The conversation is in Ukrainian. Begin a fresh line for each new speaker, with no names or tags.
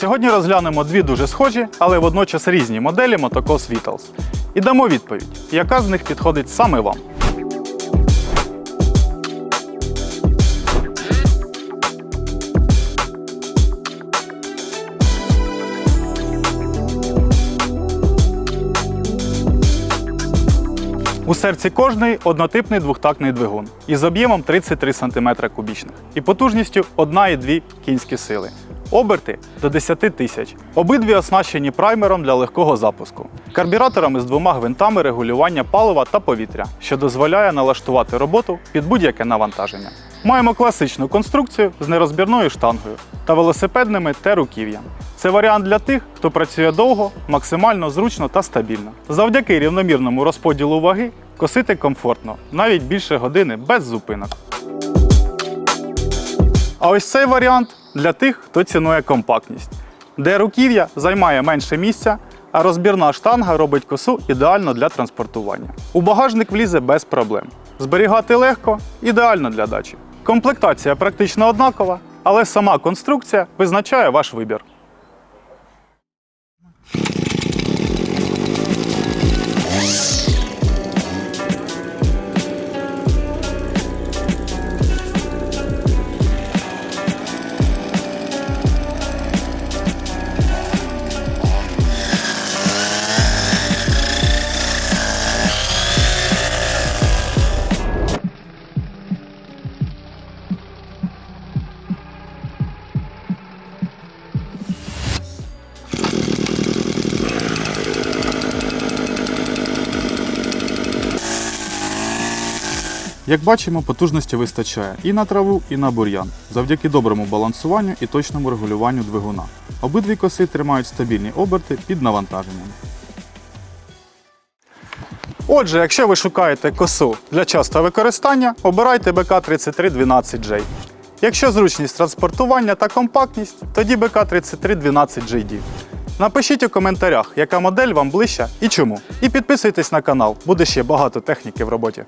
Сьогодні розглянемо дві дуже схожі, але водночас різні моделі мотокос Vitals. І дамо відповідь, яка з них підходить саме вам. У серці кожної однотипний двохтактний двигун із об'ємом 33 см кубічних і потужністю 1,2 кінські сили. Оберти до 10 тисяч. Обидві оснащені праймером для легкого запуску, карбюраторами з двома гвинтами регулювання палива та повітря, що дозволяє налаштувати роботу під будь-яке навантаження. Маємо класичну конструкцію з нерозбірною штангою та велосипедними Т-руків'ям. Це варіант для тих, хто працює довго, максимально зручно та стабільно. Завдяки рівномірному розподілу ваги косити комфортно, навіть більше години без зупинок. А ось цей варіант для тих, хто цінує компактність, де руків'я займає менше місця, а розбірна штанга робить косу ідеально для транспортування. У багажник влізе без проблем. Зберігати легко, ідеально для дачі. Комплектація практично однакова, але сама конструкція визначає ваш вибір. Як бачимо, потужності вистачає і на траву, і на бур'ян, завдяки доброму балансуванню і точному регулюванню двигуна. Обидві коси тримають стабільні оберти під навантаженням. Отже, якщо ви шукаєте косу для частого використання, обирайте БК3312J. Якщо зручність транспортування та компактність, тоді БК3312JD. Напишіть у коментарях, яка модель вам ближча і чому. І підписуйтесь на канал, буде ще багато техніки в роботі.